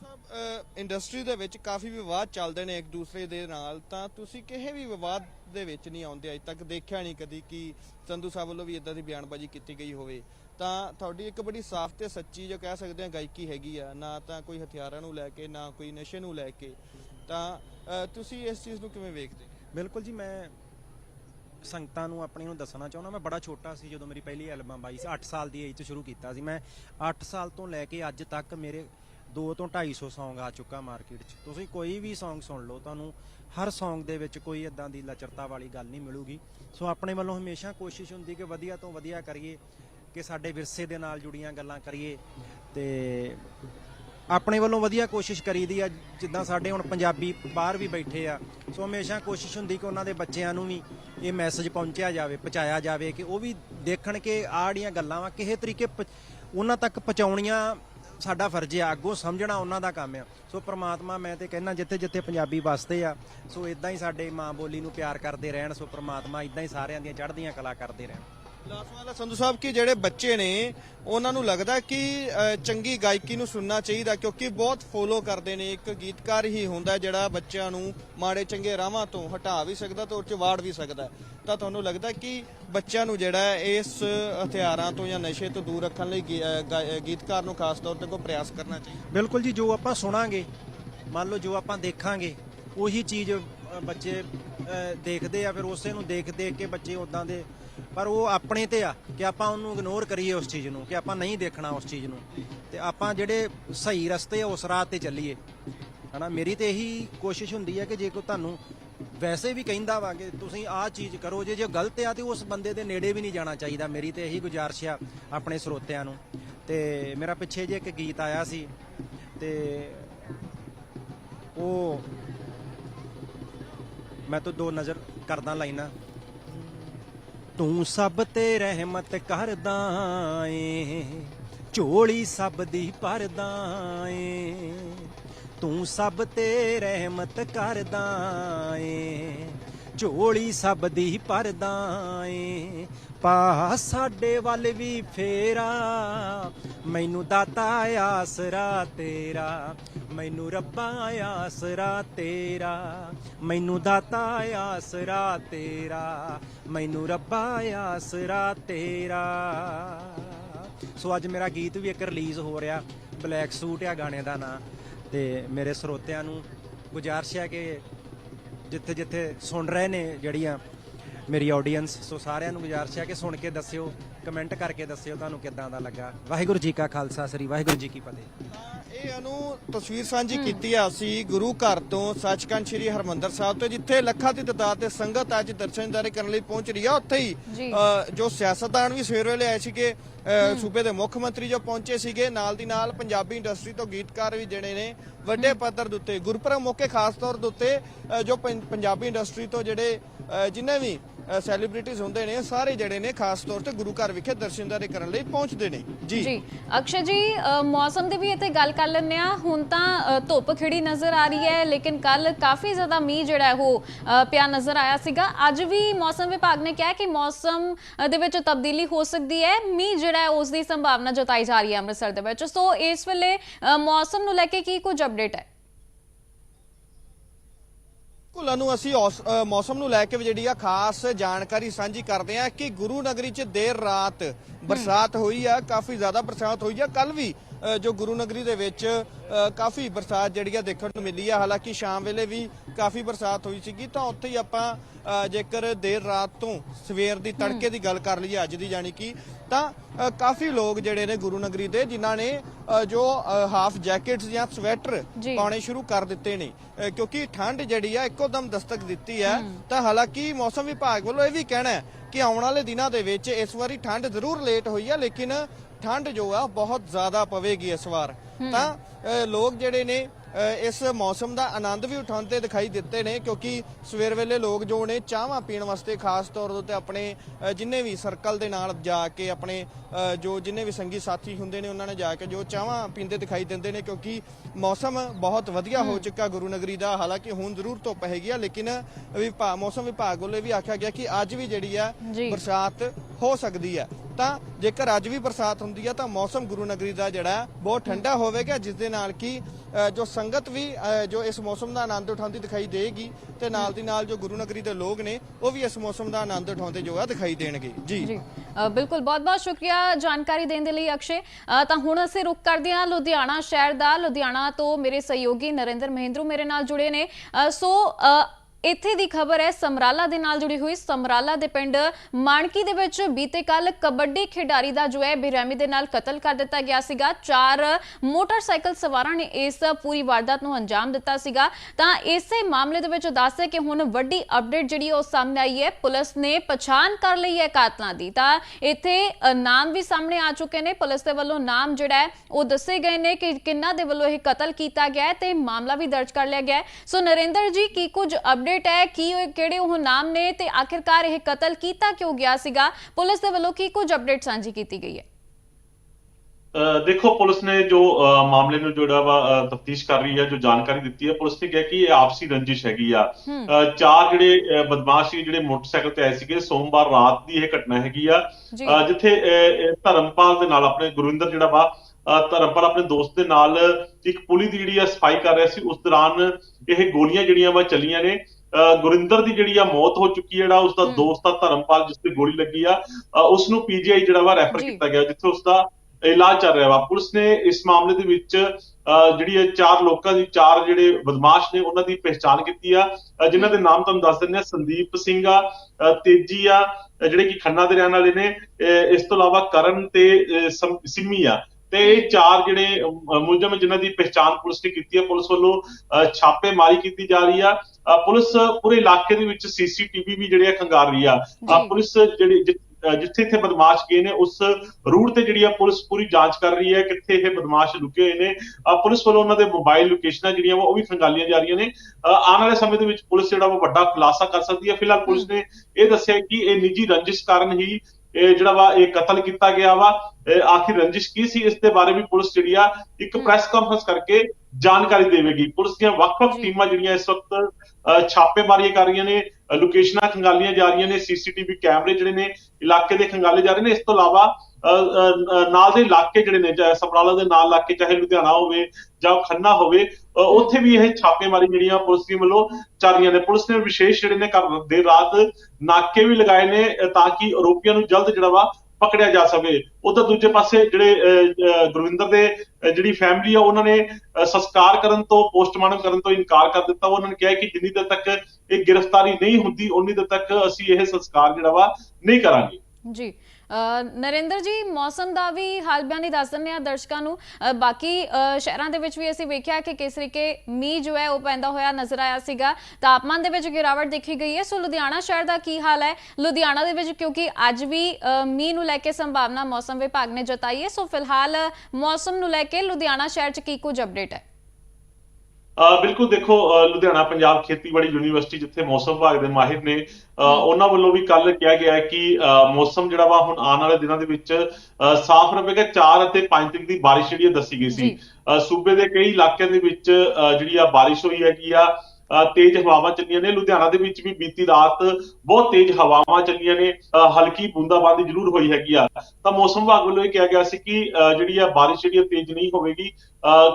Speaker 3: ਸਾਹਿਬ ਇੰਡਸਟਰੀ ਦੇ ਵਿੱਚ ਕਾਫੀ ਵਿਵਾਦ ਚੱਲਦੇ ਨੇ ਇੱਕ ਦੂਸਰੇ ਦੇ ਨਾਲ, ਤਾਂ ਤੁਸੀਂ ਕਿਸੇ ਵੀ ਵਿਵਾਦ ਦੇ ਵਿੱਚ ਨਹੀਂ ਆਉਂਦੇ, ਅਜੇ ਤੱਕ ਦੇਖਿਆ ਨਹੀਂ ਕਦੀ ਕਿ ਸੰਧੂ ਸਾਹਿਬ ਵੱਲੋਂ ਵੀ ਇਦਾਂ ਦੀ ਬਿਆਨਬਾਜ਼ੀ ਕੀਤੀ ਗਈ ਹੋਵੇ। ਤਾਂ ਤੁਹਾਡੀ ਇੱਕ ਬੜੀ ਸਾਫ਼ ਤੇ ਸੱਚੀ ਜੋ ਕਹਿ ਸਕਦੇ ਹਾਂ ਗਾਇਕੀ ਹੈਗੀ ਆ, ਨਾ ਤਾਂ ਕੋਈ ਹਥਿਆਰਾਂ ਨੂੰ ਲੈ ਕੇ, ਨਾ ਕੋਈ ਨਸ਼ੇ ਨੂੰ ਲੈ ਕੇ। ਤਾਂ ਤੁਸੀਂ ਇਸ ਚੀਜ਼ ਨੂੰ ਕਿਵੇਂ ਵੇਖਦੇ?
Speaker 4: ਬਿਲਕੁਲ ਜੀ, ਮੈਂ ਸੰਗਤਾਂ ਨੂੰ ਆਪਣੀ ਨੂੰ ਦੱਸਣਾ ਚਾਹੁੰਦਾ। ਮੈਂ ਬੜਾ ਛੋਟਾ ਸੀ ਜਦੋਂ ਮੇਰੀ ਪਹਿਲੀ ਐਲਬਮ ਆਈ ਸੀ 8 ਸਾਲ ਦੀ ਏਜ ਤੋਂ ਸ਼ੁਰੂ ਕੀਤਾ ਸੀ ਮੈਂ। 8 ਸਾਲ ਤੋਂ ਲੈ ਕੇ ਅੱਜ ਤੱਕ ਮੇਰੇ 2 ਤੋਂ 250 Song ਆ ਚੁੱਕਾ ਮਾਰਕੀਟ 'ਚ। ਤੁਸੀਂ ਕੋਈ ਵੀ Song ਸੁਣ ਲਓ, ਤੁਹਾਨੂੰ ਹਰ Song ਦੇ ਵਿੱਚ ਕੋਈ ਇਦਾਂ ਦੀ ਲਚਰਤਾ ਵਾਲੀ ਗੱਲ ਨਹੀਂ ਮਿਲੂਗੀ। ਸੋ ਆਪਣੇ ਵੱਲੋਂ ਹਮੇਸ਼ਾ ਕੋਸ਼ਿਸ਼ ਹੁੰਦੀ ਕਿ ਵਧੀਆ ਤੋਂ ਵਧੀਆ ਕਰੀਏ। ਕਿ ਸਾਡੇ ਵਿਰਸੇ ਦੇ ਨਾਲ ਜੁੜੀਆਂ ਗੱਲਾਂ ਕਰੀਏ ਤੇ ਆਪਣੇ ਵੱਲੋਂ ਵਧੀਆ ਕੋਸ਼ਿਸ਼ ਕਰੀਦੀ ਆ, ਜਿੱਦਾਂ ਸਾਡੇ ਹੁਣ ਪੰਜਾਬੀ ਬਾਹਰ ਵੀ ਬੈਠੇ ਆ, ਸੋ ਹਮੇਸ਼ਾ ਕੋਸ਼ਿਸ਼ ਹੁੰਦੀ ਕਿ ਉਹਨਾਂ ਦੇ ਬੱਚਿਆਂ ਨੂੰ ਵੀ ਇਹ ਮੈਸੇਜ ਪਹੁੰਚਿਆ ਜਾਵੇ, ਪਹੁੰਚਾਇਆ ਜਾਵੇ ਕਿ ਉਹ ਵੀ ਦੇਖਣ ਕਿ ਆਹ ਜਿਹੜੀਆਂ ਗੱਲਾਂ ਵਾ ਕਿਸੇ ਤਰੀਕੇ ਪ- ਉਹਨਾਂ ਤੱਕ ਪਹੁੰਚਾਉਣੀਆਂ ਸਾਡਾ ਫਰਜ਼ ਆ, ਅੱਗੋਂ ਸਮਝਣਾ ਉਹਨਾਂ ਦਾ ਕੰਮ ਆ। ਸੋ ਪ੍ਰਮਾਤਮਾ, ਮੈਂ ਤੇ ਕਹਿੰਦਾ ਜਿੱਥੇ ਜਿੱਥੇ ਪੰਜਾਬੀ ਵਸਦੇ ਆ, ਸੋ ਇਦਾਂ ਹੀ ਸਾਡੇ ਮਾਂ ਬੋਲੀ ਨੂੰ ਪਿਆਰ ਕਰਦੇ ਰਹਿਣ, ਸੋ ਪ੍ਰਮਾਤਮਾ ਇਦਾਂ ਹੀ ਸਾਰਿਆਂ ਦੀਆਂ ਚੜ੍ਹਦੀਆਂ ਕਲਾ ਕਰਦੇ ਰਹਿਣ।
Speaker 3: ਲਾਸਟ ਵਾਲਾ ਸੰਧੂ ਸਾਹਿਬ, ਕਿ ਜਿਹੜੇ ਬੱਚੇ ਨੇ, ਉਹਨਾਂ ਨੂੰ ਲੱਗਦਾ ਕਿ ਚੰਗੀ ਗਾਇਕੀ ਨੂੰ ਸੁਣਨਾ ਚਾਹੀਦਾ, ਕਿਉਂਕਿ ਬਹੁਤ ਫੋਲੋ ਕਰਦੇ ਨੇ, ਇੱਕ ਗੀਤਕਾਰ ਹੀ ਹੁੰਦਾ ਜਿਹੜਾ ਬੱਚਿਆਂ ਨੂੰ ਮਾੜੇ ਚੰਗੇ ਰਾਹਾਂ ਤੋਂ ਹਟਾ ਵੀ ਸਕਦਾ ਤੇ ਉਹ 'ਚ ਵਾੜ ਵੀ ਸਕਦਾ ਤਾਂ ਤੁਹਾਨੂੰ ਲੱਗਦਾ ਕਿ ਬੱਚਿਆਂ ਨੂੰ ਜਿਹੜਾ ਇਸ ਹਥਿਆਰਾਂ ਤੋਂ ਜਾਂ ਨਸ਼ੇ ਤੋਂ ਦੂਰ ਰੱਖਣ ਲਈ ਗੀ- ਗਾ- ਗੀਤਕਾਰ ਨੂੰ ਖਾਸ ਤੌਰ ਤੇ ਕੋਈ ਪ੍ਰਯਾਸ ਕਰਨਾ ਚਾਹੀਦਾ?
Speaker 4: ਬਿਲਕੁਲ ਜੀ, ਜੋ ਆਪਾਂ ਸੁਣਾਂਗੇ, ਮੰਨ ਲਓ ਜੋ ਆਪਾਂ ਦੇਖਾਂਗੇ, ਉਹੀ ਚੀਜ਼ ਬੱਚੇ ਦੇਖਦੇ ਆ, ਫਿਰ ਉਸੇ ਨੂੰ ਦੇਖ ਦੇਖ ਕੇ ਬੱਚੇ ਉਦਾਂ ਦੇ ਪਰ ਉਹ ਆਪਣੇ ਤੇ ਆ ਕਿ ਆਪਾਂ ਉਹਨੂੰ ਇਗਨੋਰ ਕਰੀਏ ਉਸ ਚੀਜ਼ ਨੂੰ, ਕਿ ਆਪਾਂ ਨਹੀਂ ਦੇਖਣਾ ਉਸ ਚੀਜ਼ ਨੂੰ। ਤੇ ਆਪਾਂ ਜਿਹੜੇ ਸਹੀ ਰਸਤੇ ਆ, ਉਸ ਰਾਹ ਤੇ ਚੱਲੀਏ। ਹਨਾ, ਮੇਰੀ ਤੇ ਇਹੀ ਕੋਸ਼ਿਸ਼ ਹੁੰਦੀ ਹੈ ਕਿ ਜੇ ਕੋਈ ਤੁਹਾਨੂੰ ਵੈਸੇ ਵੀ ਕਹਿੰਦਾ ਵਾ ਕਿ ਤੁਸੀਂ ਆਹ ਚੀਜ਼ ਕਰੋ, ਜੇ ਜੇ ਗਲਤ ਆ ਤੇ ਉਸ ਬੰਦੇ ਦੇ ਨੇੜੇ ਵੀ ਨਹੀਂ ਜਾਣਾ ਚਾਹੀਦਾ। ਮੇਰੀ ਤੇ ਇਹੀ ਗੁਜ਼ਾਰਿਸ਼ ਆ ਆਪਣੇ ਸਰੋਤਿਆਂ ਨੂੰ। ਤੇ ਮੇਰਾ ਪਿੱਛੇ ਜੇ ਇੱਕ ਗੀਤ ਆਇਆ ਸੀ, ਤੇ ਉਹ ਮੈਂ ਤਾਂ ਦੋ ਨਜ਼ਰ ਕਰਦਾ ਲਾਈਨਾਂ। ਤੂੰ ਸਭ ਤੇ ਰਹਿਮਤ ਕਰਦਾ ਏ ਝੋਲੀ ਸਭ ਦੀ ਭਰਦਾ ਏ ਤੂੰ ਸਭ ਤੇ ਰਹਿਮਤ ਕਰਦਾ ਏ ਝੋਲੀ ਸਭ ਦੀ ਭਰਦਾ ਏ ਪਾ ਸਾਡੇ ਵੱਲ ਵੀ ਫੇਰਾ। ਮੈਨੂੰ ਦਾਤਾ ਆਸਰਾ ਤੇਰਾ। ਮੈਨੂੰ ਰੱਬਾ ਆਸਰਾ ਤੇਰਾ। ਮੈਨੂੰ ਦਾਤਾ ਆਸਰਾ ਤੇਰਾ। ਮੈਨੂੰ ਰੱਬਾ ਆਸਰਾ ਤੇਰਾ। ਸੋ ਅੱਜ ਮੇਰਾ ਗੀਤ ਵੀ ਇੱਕ ਰਿਲੀਜ਼ ਹੋ ਰਿਹਾ। ਬਲੈਕ ਸੂਟ ਆ ਗਾਣੇ ਦਾ ਨਾਂ। ਤੇ ਮੇਰੇ ਸਰੋਤਿਆਂ ਨੂੰ ਗੁਜ਼ਾਰਿਸ਼ ਹੈ ਕਿ ਜਿੱਥੇ ਜਿੱਥੇ ਸੁਣ ਰਹੇ ਨੇ ਜਿਹੜੀਆਂ ਮੇਰੀ ਆਡੀਅנס ਸੋ ਸਾਰਿਆਂ ਨੂੰ ਗੁਜ਼ਾਰਿਸ਼ ਹੈ ਕਿ ਸੁਣ ਕੇ ਦੱਸਿਓ ਕਮੈਂਟ ਕਰਕੇ ਦੱਸਿਓ ਤੁਹਾਨੂੰ ਕਿੱਦਾਂ ਦਾ ਲੱਗਾ। ਵਾਹਿਗੁਰੂ ਜੀ ਕਾ ਖਾਲਸਾ ਸ੍ਰੀ ਵਾਹਿਗੁਰੂ ਜੀ ਕੀ ਫਤਿਹ।
Speaker 3: ਤਾਂ ਇਹ ਅਨੂ ਤਸਵੀਰ ਸਾਂਝੀ ਕੀਤੀ ਆ ਅਸੀਂ ਗੁਰੂ ਘਰ ਤੋਂ ਸੱਚਖੰਡ ਸ੍ਰੀ ਹਰਮੰਦਰ ਸਾਹਿਬ ਤੋਂ ਜਿੱਥੇ ਲੱਖਾਂ ਦੀ ਤਦਾਦ ਤੇ ਸੰਗਤ ਅੱਜ ਦਰਸ਼ਨਦਾਰੀ ਕਰਨ ਲਈ ਪਹੁੰਚ ਰਹੀ ਆ। ਉੱਥੇ ਹੀ
Speaker 1: ਜੀ।
Speaker 3: ਅ, ਜੋ ਸਿਆਸਤਦਾਨ ਵੀ ਸਵੇਰ ਵੇਲੇ ਆਏ ਸੀਗੇ ਅ, ਸੂਬੇ ਦੇ ਮੁੱਖ ਮੰਤਰੀ ਜੋ ਪਹੁੰਚੇ ਸੀਗੇ ਨਾਲ ਦੀ ਨਾਲ ਪੰਜਾਬੀ ਇੰਡਸਟਰੀ ਤੋਂ ਗੀਤਕਾਰ ਵੀ ਜਿਹੜੇ ਨੇ ਵੱਡੇ ਪੱਧਰ ਦੇ ਉੱਤੇ ਗੁਰਪੁਰਬ ਮੌਕੇ ਖਾਸ ਤੌਰ ਦੇ ਉੱਤੇ ਅ, ਜੋ ਪੰ- ਪੰਜਾਬੀ ਇੰਡਸਟਰੀ ਤੋਂ ਜਿਹੜੇ ਅ, ਜਿੰਨੇ ਵੀ ਸੈਲੀਬ੍ਰਿਟੀਜ਼ ਹੁੰਦੇ ਨੇ, ਸਾਰੇ ਜਿਹੜੇ ਨੇ ਖਾਸ ਤੌਰ ਤੇ ਗੁਰੂ ਘਰ ਵਿਖੇ ਦਰਸ਼ਨਦਾਰੀ ਕਰਨ ਲਈ ਪਹੁੰਚਦੇ ਨੇ। ਜੀ।
Speaker 1: ਜੀ। ਅਕਸ਼ੇ ਜੀ ਮੌਸਮ ਦੀ ਵੀ ਇੱਥੇ ਗੱਲ ਕਰ ਲੈਂਦੇ ਆ ਹੁਣ ਤਾਂ ਧੁੱਪ ਖਿੜੀ ਨਜ਼ਰ ਆ ਰਹੀ ਹੈ, ਲੇਕਿਨ ਕੱਲ ਕਾਫੀ ਜ਼ਿਆਦਾ ਮੀਂਹ ਜਿਹੜਾ ਉਹ ਪਿਆ ਨਜ਼ਰ ਆਇਆ ਸੀਗਾ। ਅੱਜ ਵੀ ਮੌਸਮ ਵਿਭਾਗ ਨੇ ਕਿਹਾ ਕਿ ਮੌਸਮ ਦੇ ਵਿੱਚ ਤਬਦੀਲੀ ਹੋ ਸਕਦੀ ਹੈ। ਮੀਂਹ ਜਿਹੜਾ ਹੈ, ਉਸ ਦੀ ਸੰਭਾਵਨਾ ਜਤਾਈ ਜਾ ਰਹੀ ਹੈ ਅੰਮ੍ਰਿਤਸਰ ਦੇ ਵਿੱਚ। ਸੋ ਇਸ ਵੇਲੇ ਮੌਸਮ ਨੂੰ ਲੈ ਕੇ ਕੀ ਕੁਝ ਅਪਡੇਟ ਹੈ?
Speaker 3: ਕੁੱਲਾਂ ਨੂੰ ਅਸੀਂ ਮੌਸਮ ਨੂੰ ਲੈ ਕੇ ਜਿਹੜੀ ਆ ਖਾਸ ਜਾਣਕਾਰੀ ਸਾਂਝੀ ਕਰਦੇ ਆ ਕਿ ਗੁਰੂ ਨਗਰੀ 'ਚ ਦੇਰ ਰਾਤ ਬਰਸਾਤ ਹੋਈ ਆ, ਕਾਫੀ ਜ਼ਿਆਦਾ ਬਰਸਾਤ ਹੋਈ ਆ। ਕੱਲ ਵੀ ਜੋ ਗੁਰੂ ਨਗਰੀ ਦੇ ਵਿੱਚ ਕਾਫੀ ਬਰਸਾਤ ਜਿਹੜੀ ਆ ਦੇਖਣ ਨੂੰ ਮਿਲੀ ਆ। ਹਾਲਾਂਕਿ ਸ਼ਾਮ ਵੇਲੇ ਵੀ ਕਾਫੀ ਬਰਸਾਤ ਹੋਈ ਸੀਗੀ ਤਾਂ ਉੱਥੇ ਹੀ ਆਪਾਂ ਜੇਕਰ ਦੇਰ ਰਾਤ ਤੋਂ ਸਵੇਰ ਦੀ ਤੜਕੇ ਦੀ ਗੱਲ ਕਰ ਲਈਏ ਅੱਜ ਦੀ ਜਾਣੀ ਕਿ ਤਾਂ ਕਾਫੀ ਲੋਕ ਜਿਹੜੇ ਨੇ ਗੁਰੂ ਨਗਰੀ ਦੇ ਜਿਨ੍ਹਾਂ ਨੇ ਜੋ ਹਾਫ ਜੈਕਟਸ ਜਾਂ ਸਵੈਟਰ। ਪਾਉਣੇ ਸ਼ੁਰੂ ਕਰ ਦਿੱਤੇ ਨੇ ਕਿਉਂਕਿ ਠੰਡ ਜਿਹੜੀ ਆ ਇੱਕੋ ਦਮ ਦਸਤਕ ਦਿੱਤੀ ਹੈ। ਤਾਂ ਹਾਲਾਂਕਿ ਮੌਸਮ ਵਿਭਾਗ ਵੱਲੋਂ ਇਹ ਵੀ ਕਹਿਣਾ ਹੈ ਕਿ ਆਉਣ ਵਾਲੇ ਦਿਨਾਂ ਦੇ ਵਿੱਚ ਇਸ ਵਾਰੀ ਠੰਡ ਜ਼ਰੂਰ ਲੇਟ ਹੋਈ ਹੈ ਲੇਕਿਨ ਠੰਡ ਜੋ ਆ ਬਹੁਤ ਜ਼ਿਆਦਾ ਪਵੇਗੀ ਇਸ ਵਾਰ। ਤਾਂ ਲੋਕ ਜਿਹੜੇ ਨੇ ਇਸ ਮੌਸਮ ਦਾ ਆਨੰਦ ਵੀ ਉਠਾਉਂਦੇ ਦਿਖਾਈ ਦਿੱਤੇ ਨੇ ਕਿਉਂਕਿ ਸਵੇਰ ਵੇਲੇ ਲੋਕ ਜੋ ਨੇ ਚਾਹਾਂ ਪੀਣ ਵਾਸਤੇ ਖਾਸ ਤੌਰ ਉੱਤੇ ਆਪਣੇ ਜਿੰਨੇ ਵੀ ਸਰਕਲ ਦੇ ਨਾਲ ਜਾ ਕੇ ਆਪਣੇ ਜੋ ਜਿੰਨੇ ਵੀ ਸੰਗੀ ਸਾਥੀ ਹੁੰਦੇ ਨੇ ਉਹਨਾਂ ਨੇ ਜਾ ਕੇ ਜੋ ਚਾਹਾਂ ਪੀਂਦੇ ਦਿਖਾਈ ਦਿੰਦੇ ਨੇ ਕਿਉਂਕਿ ਮੌਸਮ ਬਹੁਤ ਵਧੀਆ ਹੋ ਚੁੱਕਾ ਗੁਰੂ ਨਗਰੀ ਦਾ। ਹਾਲਾਂਕਿ ਹੁਣ ਜ਼ਰੂਰ ਧੁੱਪ ਹੈਗੀ ਆ ਲੇਕਿਨ ਵਿਭਾਗ ਮੌਸਮ ਵਿਭਾਗ ਵੱਲੋਂ ਵੀ ਆਖਿਆ ਗਿਆ ਕਿ ਅੱਜ ਵੀ ਜਿਹੜੀ ਆ। ਬਰਸਾਤ ਹੋ ਸਕਦੀ ਹੈ। ਤਾਂ ਜੇਕਰ ਅੱਜ ਵੀ ਬਰਸਾਤ ਹੁੰਦੀ ਹੈ ਤਾਂ ਮੌਸਮ ਗੁਰੂ ਨਗਰੀ ਦਾ ਜਿਹੜਾ ਬਹੁਤ ਠੰਡਾ ਹੋਵੇਗਾ। ਜਿਸ ਦੇ ਨਾਲ ਕਿ ਜੋ ਸੰਗਤ ਵੀ ਜੋ ਇਸ ਮੌਸਮ ਦਾ ਆਨੰਦ ਉਠਾਉਂਦੀ ਦਿਖਾਈ ਦੇਗੀ ਤੇ ਨਾਲ ਦੀ ਨਾਲ ਜੋ ਗੁਰੂ ਨਗਰੀ ਦੇ ਲੋਕ ਨੇ ਉਹ ਵੀ ਇਸ ਮੌਸਮ ਦਾ ਆਨੰਦ ਉਠਾਉਂਦੇ ਜੋ ਆ ਦਿਖਾਈ ਦੇਣਗੇ। ਜੀ।
Speaker 1: ਬਿਲਕੁਲ ਬਹੁਤ-ਬਹੁਤ ਸ਼ੁਕਰੀਆ ਜਾਣਕਾਰੀ ਦੇਣ ਦੇ ਲਈ ਅਕਸ਼ੇ। ਤਾਂ ਹੁਣ ਅਸੀਂ ਰੁਕ ਕਰਦੇ ਹਾਂ ਲੁਧਿਆਣਾ ਸ਼ਹਿਰ ਦਾ। ਲੁਧਿਆਣਾ ਤੋਂ ਮੇਰੇ ਸਹਿਯੋਗੀ ਨਰਿੰਦਰ ਮਹਿੰਦਰੂ ਮੇਰੇ ਨਾਲ ਜੁੜੇ ਨੇ। ਸੋ ਅ, ਇੱਥੇ ਦੀ ਖਬਰ ਹੈ, ਸਮਰਾਲਾ ਦੇ ਨਾਲ ਜੁੜੀ ਹੋਈ ਸਮਰਾਲਾ ਦੇ ਪਿੰਡ ਮਾਨਕੀ ਦੇ ਵਿੱਚ ਬੀਤੇ ਕੱਲ ਕਬੱਡੀ ਖਿਡਾਰੀ ਦਾ ਜੋ ਹੈ, ਬੇਰਹਿਮੀ ਦੇ ਨਾਲ ਕਤਲ ਕਰ ਦਿੱਤਾ ਗਿਆ ਸੀਗਾ। ਚਾਰ ਮੋਟਰਸਾਈਕਲ ਸਵਾਰਾਂ ਨੇ ਇਸ ਪੂਰੀ ਵਾਰਦਾਤ ਨੂੰ ਅੰਜਾਮ ਦਿੱਤਾ ਸੀਗਾ। ਤਾਂ ਇਸੇ ਮਾਮਲੇ ਦੇ ਵਿੱਚ ਦੱਸਦੇ ਕਿ ਹੁਣ ਵੱਡੀ ਅਪਡੇਟ ਜਿਹੜੀ ਉਹ ਸਾਹਮਣੇ ਆਈ ਹੈ। ਪੁਲਿਸ ਨੇ ਪਛਾਣ ਕਰ ਲਈ ਹੈ ਕਾਤਲਾਂ ਦੀ। ਤਾਂ ਇੱਥੇ ਨਾਮ ਵੀ ਸਾਹਮਣੇ ਆ ਚੁੱਕੇ ਨੇ। ਪੁਲਿਸ ਦੇ ਵੱਲੋਂ ਨਾਮ ਜਿਹੜਾ ਹੈ, ਉਹ ਦੱਸੇ ਗਏ ਨੇ ਕਿ ਕਿੰਨਾ ਦੇ ਵੱਲੋਂ ਇਹ ਕਤਲ ਕੀਤਾ ਗਿਆ ਹੈ ਤੇ ਮਾਮਲਾ ਵੀ ਦਰਜ ਕਰ ਲਿਆ ਗਿਆ ਸੋ ਨਰਿੰਦਰ ਜੀ, ਕੀ ਕੁਝ ਅਪਡੇਟ ਹੈ ਕੀ ਉਹ- ਕਿਹੜੇ ਉਹ ਨਾਮ ਨੇ ਤੇ ਆਖਿਰਕਾਰ ਇਹ ਕਤਲ ਕੀਤਾ ਕਿਉਂ ਗਿਆ ਸੀਗਾ? ਪੁਲਿਸ ਦੇ ਵੱਲੋਂ ਕੀ ਕੁਝ ਅਪਡੇਟ ਸਾਂਝੀ ਕੀਤੀ ਗਈ ਹੈ?
Speaker 5: ਦੇਖੋ ਪੁਲਿਸ ਨੇ ਜੋ ਮਾਮਲੇ ਨੂੰ ਜਿਹੜਾ ਵਾ ਤਫਤੀਸ਼ ਕਰ ਰਹੀ ਹੈ ਜੋ ਜਾਣਕਾਰੀ ਦਿੱਤੀ ਹੈ ਪੁਲਿਸ ਨੇ ਕਿਹਾ ਕਿ ਇਹ ਆਪਸੀ ਰੰਜਿਸ਼ ਹੈਗੀ ਆ। ਚਾਰ ਜਿਹੜੇ ਬਦਮਾਸ਼ ਸੀ ਜਿਹੜੇ ਮੋਟਰਸਾਈਕਲ ਤੇ ਆਏ ਸੀਗੇ ਸੋਮਵਾਰ ਰਾਤ ਦੀ ਇਹ ਘਟਨਾ ਹੈਗੀ ਆ। ਜਿੱਥੇ ਧਰਮਪਾਲ ਦੇ ਨਾਲ ਆਪਣੇ ਗੁਰਵਿੰਦਰ ਜਿਹੜਾ ਵਾ ਧਰਮਪਾਲ ਆਪਣੇ ਦੋਸਤ ਦੇ ਨਾਲ ਇੱਕ ਪੁਲੀ ਦੀ ਜਿਹੜੀ ਆ ਸਫ਼ਾਈ ਕਰ ਰਿਹਾ ਸੀ ਉਸ ਦੌਰਾਨ ਇਹ ਗੋਲੀਆਂ ਜਿਹੜੀਆਂ ਵਾ ਚੱਲੀਆਂ ਨੇ ਗੁਰਿੰਦਰ ਦੀ ਜਿਹੜੀ ਆ ਮੌਤ ਹੋ ਚੁੱਕੀ ਹੈ ਜਿਹੜਾ ਉਸ ਦਾ ਦੋਸਤ ਆ ਧਰਮਪਾਲ ਜਿਸ ਤੇ ਗੋਲੀ ਲੱਗੀ ਆ ਉਸ ਨੂੰ ਪੀਜੀਆਈ ਜਿਹੜਾ ਵਾ ਰੈਫਰ। ਕੀਤਾ ਗਿਆ ਜਿੱਥੇ ਉਸ ਦਾ ਇਲਾਜ ਚੱਲ ਰਿਹਾ ਵਾ। ਪੁਲਿਸ ਨੇ ਇਸ ਮਾਮਲੇ ਦੇ ਵਿੱਚ ਜਿਹੜੀ ਇਹ ਚਾਰ ਲੋਕਾਂ ਦੀ ਚਾਰ ਜਿਹੜੇ ਬਦਮਾਸ਼ ਨੇ ਉਹਨਾਂ ਦੀ ਪਹਿਚਾਣ ਕੀਤੀ ਆ। ਜਿਨ੍ਹਾਂ ਦੇ ਨਾਮ ਤੁਹਾਨੂੰ ਦੱਸ ਦਿੰਦੇ ਆ ਸੰਦੀਪ ਸਿੰਘ ਆ ਤੇਜੀ ਆ ਜਿਹੜੇ ਕਿ ਖੰਨਾ ਦੇ ਰਹਿਣ ਵਾਲੇ ਨੇ ਇਸ ਤੋਂ ਇਲਾਵਾ ਕਰਨ ਤੇ ਸਿੰਮੀ ਆ। ਤੇ ਇਹ ਚਾਰ ਜਿਹੜੇ ਮੁਲਜ਼ਮ ਜਿਨ੍ਹਾਂ ਦੀ ਪਹਿਚਾਣ ਪੁਲਿਸ ਨੇ ਕੀਤੀ ਹੈ ਪੁਲਿਸ ਵੱਲੋਂ ਛਾਪੇਮਾਰੀ ਕੀਤੀ ਜਾ ਰਹੀ ਆ। ਪੁਲਿਸ ਪੂਰੇ ਇਲਾਕੇ ਦੇ ਵਿੱਚ ਸੀਸੀਟੀਵੀ ਵੀ ਜਿਹੜੇ ਆ ਖੰਗਾਰ ਰਹੀ ਆ। ਪੁਲਿਸ ਜਿਹੜੀ ਜਿੱਥੇ ਇੱਥੇ ਬਦਮਾਸ਼ ਗਏ ਨੇ ਉਸ ਰੂਟ ਤੇ ਜਿਹੜੀ ਆ ਪੁਲਿਸ ਪੂਰੀ ਜਾਂਚ ਕਰ ਰਹੀ ਹੈ ਕਿੱਥੇ ਇਹ ਬਦਮਾਸ਼ ਲੁਕੇ ਹੋਏ ਨੇ। ਪੁਲਿਸ ਵੱਲੋਂ ਉਹਨਾਂ ਦੇ ਮੋਬਾਈਲ ਲੋਕੇਸ਼ਨਾਂ ਜਿਹੜੀਆਂ ਉਹ ਵੀ ਖੰਗਾਲੀਆਂ ਜਾ ਰਹੀਆਂ ਨੇ। ਆਉਣ ਵਾਲੇ ਸਮੇਂ ਦੇ ਵਿੱਚ ਪੁਲਿਸ ਜਿਹੜਾ ਵਾ ਵੱਡਾ ਖੁਲਾਸਾ ਕਰ ਸਕਦੀ ਹੈ ਫਿਲਹਾਲ ਪੁਲਿਸ ਨੇ ਇਹ ਦੱਸਿਆ ਕਿ ਇਹ ਨਿੱਜੀ ਰੰਜਿਸ਼ ਕਾਰਨ ਹੀ ਇਹ ਜਿਹੜਾ ਵਾ ਇਹ ਕਤਲ ਕੀਤਾ ਗਿਆ ਵਾ ਆਖਿਰ ਰੰਜਿਸ਼ ਕੀ ਸੀ ਇਸ ਦੇ ਬਾਰੇ ਵੀ ਪੁਲਿਸ ਜਿਹੜੀ ਆ ਇੱਕ। ਪ੍ਰੈਸ ਕਾਨਫਰੰਸ ਕਰਕੇ ਜਾਣਕਾਰੀ ਦੇਵੇਗੀ ਪੁਲਿਸ ਦੀਆਂ ਵੱਖ-ਵੱਖ। ਟੀਮਾਂ ਜਿਹੜੀਆਂ ਇਸ ਵਕਤ ਅਹ, ਛਾਪੇਮਾਰੀਆਂ ਕਰ ਰਹੀਆਂ ਨੇ ਲੋਕੇਸ਼ਨਾਂ ਖੰਗਾਲੀਆਂ ਜਾ ਰਹੀਆਂ ਨੇ ਸੀਸੀਟੀਵੀ ਕੈਮਰੇ ਜਿਹੜੇ ਨੇ ਇਲਾਕੇ ਦੇ ਖੰਗਾਲੇ ਜਾ ਰਹੇ ਨੇ। ਇਸ ਤੋਂ ਇਲਾਵਾ ਅਹ, ਨਾਲ ਦੇ ਇਲਾਕੇ ਜਿਹੜੇ ਨੇ ਚਾਹੇ ਸਮਰਾਲਾ ਦੇ ਨਾਲ ਇਲਾਕੇ ਚਾਹੇ ਲੁਧਿਆਣਾ ਹੋਵੇ ਜਾਂ ਖੰਨਾ ਹੋਵੇ ਅਹ, ਉੱਥੇ ਵੀ ਇਹ ਛਾਪੇਮਾਰੀ ਜਿਹੜੀਆਂ ਪੁਲਿਸ ਦੀ ਵੱਲੋਂ ਚੱਲ ਰਹੀਆਂ ਨੇ। ਪੁਲਿਸ ਨੇ ਵਿਸ਼ੇਸ਼ ਜਿਹੜੇ ਨੇ ਕਰ ਦੇਰ ਰਾਤ ਨਾਕੇ ਵੀ ਲਗਾਏ ਨੇ ਤਾਂ ਕਿ ਆਰੋਪੀਆਂ ਨੂੰ ਜਲਦ ਜਿਹੜਾ ਵਾ ਪਕੜਿਆ ਜਾ ਸਕੇ। ਉਧਰ ਦੂਜੇ ਪਾਸੇ ਜਿਹੜੇ ਅਹ, ਗੁਰਵਿੰਦਰ ਦੇ ਜਿਹੜੀ ਫੈਮਿਲੀ ਆ ਉਹਨਾਂ ਨੇ ਸੰਸਕਾਰ ਕਰਨ ਤੋਂ ਪੋਸਟਮਾਰਟਮ ਕਰਨ ਤੋਂ ਇਨਕਾਰ ਕਰ ਦਿੱਤਾ। ਉਹਨਾਂ ਨੇ ਕਿਹਾ ਕਿ ਜਿੰਨੀ ਦੇਰ ਤੱਕ ਇਹ ਗ੍ਰਿਫਤਾਰੀ ਨਹੀਂ ਹੁੰਦੀ ਉਨੀ ਦੇਰ ਤੱਕ ਅਸੀਂ ਇਹ ਸੰਸਕਾਰ ਜਿਹੜਾ ਵਾ ਨਹੀਂ ਕਰਾਂਗੇ।
Speaker 1: ਜੀ। ਨਰਿੰਦਰ ਜੀ, ਮੌਸਮ ਦਾ ਵੀ ਹਾਲ ਬਿਆਨੀ ਦੱਸ ਦਿੰਦੇ ਆ ਦਰਸ਼ਕਾਂ ਨੂੰ। ਬਾਕੀ ਸ਼ਹਿਰਾਂ ਦੇ ਵਿੱਚ ਵੀ ਅਸੀਂ ਵੇਖਿਆ ਕਿ ਕਿਸ ਤਰੀਕੇ ਮੀਂਹ ਜੋ ਹੈ ਉਹ ਪੈਂਦਾ ਹੋਇਆ ਨਜ਼ਰ ਆਇਆ ਸੀਗਾ। ਤਾਪਮਾਨ ਦੇ ਵਿੱਚ ਗਿਰਾਵਟ ਦੇਖੀ ਗਈ ਹੈ। ਸੋ ਲੁਧਿਆਣਾ ਸ਼ਹਿਰ ਦਾ ਕੀ ਹਾਲ ਹੈ? ਲੁਧਿਆਣਾ ਦੇ ਵਿੱਚ ਕਿਉਂਕਿ ਅੱਜ ਵੀ ਮੀਂਹ ਨੂੰ ਲੈ ਕੇ ਸੰਭਾਵਨਾ ਮੌਸਮ ਵਿਭਾਗ ਨੇ ਜਤਾਈ ਹੈ। ਸੋ ਫਿਲਹਾਲ ਮੌਸਮ ਨੂੰ ਲੈ ਕੇ ਲੁਧਿਆਣਾ ਸ਼ਹਿਰ 'ਚ ਕੀ ਕੁਝ ਅਪਡੇਟ ਹੈ?
Speaker 5: ਬਿਲਕੁਲ ਦੇਖੋ ਲੁਧਿਆਣਾ ਪੰਜਾਬ ਖੇਤੀਬਾੜੀ ਯੂਨੀਵਰਸਿਟੀ ਜਿੱਥੇ ਮੌਸਮ ਵਿਭਾਗ ਦੇ ਮਾਹਿਰ ਨੇ ਉਹਨਾਂ ਵੱਲੋਂ ਵੀ ਕੱਲ ਕਿਹਾ ਗਿਆ ਕਿ ਮੌਸਮ ਜਿਹੜਾ ਵਾ ਹੁਣ ਆਉਣ ਵਾਲੇ ਦਿਨਾਂ ਦੇ ਵਿੱਚ ਸਾਫ਼ ਰਹੇਗਾ 4 ਅਤੇ 5 ਤਰੀਕ ਦੀ ਬਾਰਿਸ਼ ਜਿਹੜੀ ਦੱਸੀ ਗਈ ਸੀ। ਸੂਬੇ ਦੇ ਕਈ ਇਲਾਕਿਆਂ ਦੇ ਵਿੱਚ ਜਿਹੜੀ ਆ ਬਾਰਿਸ਼ ਹੋਈ ਹੈਗੀ ਆ ਤੇਜ਼ ਹਵਾਵਾਂ ਚੱਲੀਆਂ ਨੇ। ਲੁਧਿਆਣਾ ਦੇ ਵਿੱਚ ਵੀ ਬੀਤੀ ਰਾਤ ਬਹੁਤ ਤੇਜ਼ ਹਵਾਵਾਂ ਚੱਲੀਆਂ ਨੇ। ਹਲਕੀ ਬੂੰਦਾਬਾਂਦੀ ਜ਼ਰੂਰ ਹੋਈ ਹੈਗੀ ਆ। ਤਾਂ ਮੌਸਮ ਵਿਭਾਗ ਵੱਲੋਂ ਇਹ ਕਿਹਾ ਗਿਆ ਸੀ ਕਿ ਜਿਹੜੀ ਆ ਬਾਰਿਸ਼ ਜਿਹੜੀ ਆ ਤੇਜ਼ ਨਹੀਂ ਹੋਵੇਗੀ।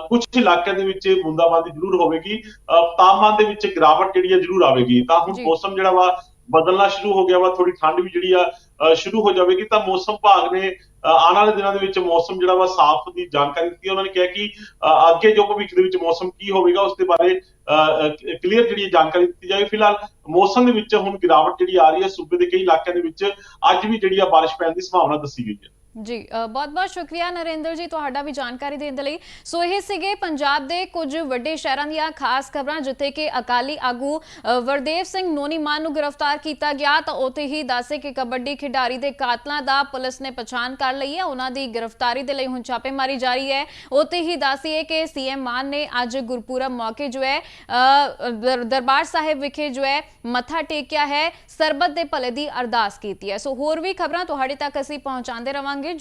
Speaker 5: ਕੁਝ ਇਲਾਕਿਆਂ ਦੇ ਵਿੱਚ ਬੂੰਦਾਬਾਂਦੀ ਜ਼ਰੂਰ ਹੋਵੇਗੀ। ਤਾਪਮਾਨ ਦੇ ਵਿੱਚ ਗਿਰਾਵਟ ਜਿਹੜੀ ਆ ਜ਼ਰੂਰ ਆਵੇਗੀ। ਤਾਂ ਹੁਣ। ਮੌਸਮ ਜਿਹੜਾ ਵਾ ਬਦਲਣਾ ਸ਼ੁਰੂ ਹੋ ਗਿਆ ਵਾ। ਥੋੜੀ ਠੰਡ ਵੀ ਜਿਹੜੀ ਆ ਸ਼ੁਰੂ ਹੋ ਜਾਵੇਗੀ। ਤਾਂ ਮੌਸਮ ਵਿਭਾਗ ਨੇ ਆਉਣ ਵਾਲੇ ਦਿਨਾਂ ਦੇ ਵਿੱਚ ਮੌਸਮ ਜਿਹੜਾ ਵਾ ਸਾਫ਼ ਦੀ ਜਾਣਕਾਰੀ ਦਿੱਤੀ। ਉਹਨਾਂ ਨੇ ਕਿਹਾ ਕਿ ਅੱਗੇ ਜੋ ਭਵਿੱਖ ਦੇ ਵਿੱਚ ਮੌਸਮ ਕੀ ਹੋਵੇਗਾ ਉਸ ਦੇ ਬਾਰੇ ਕਲੀਅਰ ਜਿਹੜੀ ਹੈ ਜਾਣਕਾਰੀ ਦਿੱਤੀ ਜਾਵੇ। ਫਿਲਹਾਲ ਮੌਸਮ ਦੇ ਵਿੱਚ ਹੁਣ ਗਿਰਾਵਟ ਜਿਹੜੀ ਆ ਰਹੀ ਹੈ ਸੂਬੇ ਦੇ ਕਈ ਇਲਾਕਿਆਂ ਦੇ ਵਿੱਚ, ਅੱਜ ਵੀ ਜਿਹੜੀ ਆ ਬਾਰਿਸ਼ ਪੈਣ ਦੀ ਸੰਭਾਵਨਾ ਦੱਸੀ ਗਈ ਹੈ।
Speaker 1: ਜੀ ਬਹੁਤ ਬਹੁਤ ਸ਼ੁਕਰੀਆ ਨਰਿੰਦਰ ਜੀ ਤੁਹਾਡਾ ਵੀ ਜਾਣਕਾਰੀ ਦੇਣ ਦੇ ਲਈ। ਸੋ ਇਹ ਸੀਗੇ ਪੰਜਾਬ ਦੇ ਕੁਝ ਵੱਡੇ ਸ਼ਹਿਰਾਂ ਦੀਆਂ ਖਾਸ ਖਬਰਾਂ, ਜਿੱਥੇ ਕਿ ਅਕਾਲੀ ਆਗੂ ਵਰਦੇਵ ਸਿੰਘ ਨੋਨੀ ਮਾਨ ਨੂੰ ਗ੍ਰਿਫਤਾਰ ਕੀਤਾ ਗਿਆ। ਤਾਂ ਉੱਥੇ ਹੀ ਦੱਸੇ ਕਿ ਕਬੱਡੀ ਖਿਡਾਰੀ ਦੇ ਕਾਤਲਾਂ ਦਾ ਪੁਲਿਸ ਨੇ ਪਛਾਣ ਕਰ ਲਈ ਹੈ। ਉਹਨਾਂ ਦੀ ਗ੍ਰਿਫਤਾਰੀ ਦੇ ਲਈ ਹੁਣ ਛਾਪੇਮਾਰੀ ਜਾਰੀ ਹੈ। ਉੱਥੇ ਹੀ ਦੱਸੀਏ ਕਿ ਸੀਐਮ ਮਾਨ ਨੇ ਅੱਜ ਗੁਰਪੁਰਬ ਮੌਕੇ ਜੋ ਹੈ ਦਰਬਾਰ ਸਾਹਿਬ ਵਿਖੇ ਜੋ ਹੈ, ਮੱਥਾ ਟੇਕਿਆ ਹੈ। ਸਰਬਤ ਦੇ ਭਲੇ ਦੀ ਅਰਦਾਸ ਕੀਤੀ ਹੈ। ਸੋ ਹੋਰ ਵੀ ਖਬਰਾਂ ਤੁਹਾਡੇ ਤੱਕ ਅਸੀਂ ਪਹੁੰਚਾਉਂਦੇ ਰਵਾਂਗੇ। ਜੋ